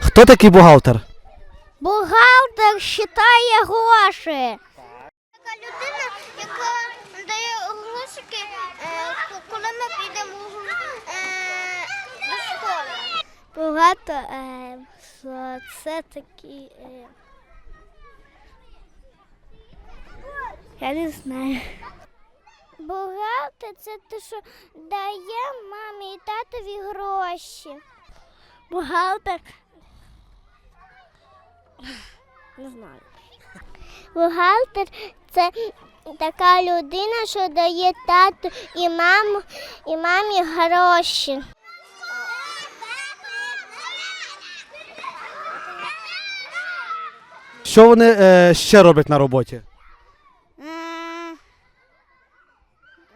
Хто такий бухгалтер? Бухгалтер вважає гроші. Така людина, яка дає грошики, коли ми підемо е, до школи. Багато е, це такі. Е, я не знаю. Бухгалтер це те, що дає мамі і татові гроші. Бухгалтер не знаю. Бухгалтер це така людина, що дає тату і маму, і мамі гроші. Що вони е, ще роблять на роботі?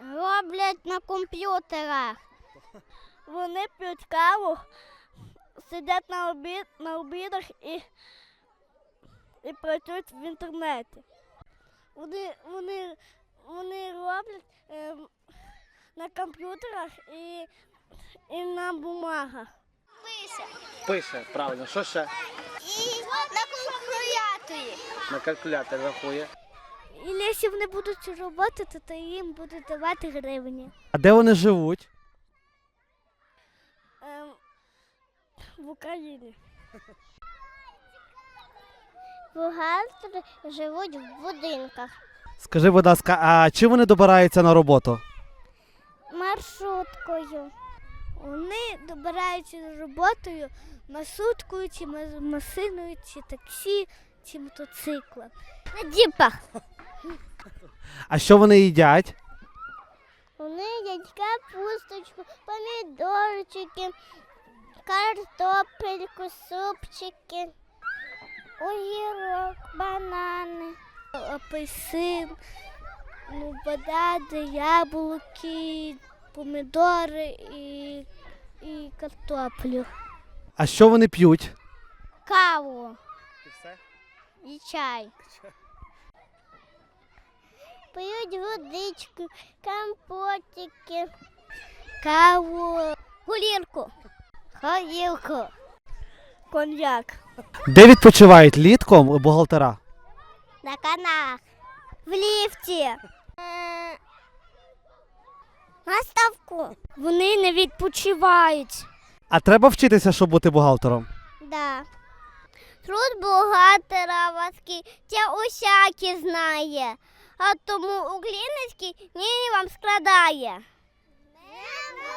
Роблять на комп'ютерах. Вони п'ють каву, сидять на обід на обідах і, і працюють в інтернеті. Вони, вони, вони роблять ем, на комп'ютерах і, і на бумагах. Пише. Пише, правильно. Що ще? І на калькуляторі. На калькулятор рахує. І якщо вони будуть роботи, то їм будуть давати гривні. А де вони живуть? Ем, в Україні. Бухгалтери живуть в будинках. Скажи, будь ласка, а чим вони добираються на роботу? Маршруткою. Вони добираються з роботою маршруткою, чи ма- машиною, чи таксі, чи мотоциклом. На діпах. А що вони їдять? Вони їдять капусточку, помідорчики, картопельку, супчики, огірок, банани, апельсин, ну, банани, яблуки, помідори і, і картоплю. А що вони п'ють? Каву І все? і чай. П'ють водичку, компотики, каву, гулірку, горілку, коньяк. Де відпочивають літком бухгалтера? На канах, в ліфті. На ставку. Вони не відпочивають. А треба вчитися, щоб бути бухгалтером. Да. Труд бухгалтера васки, це усякі знає, а тому український нині вам складає. Не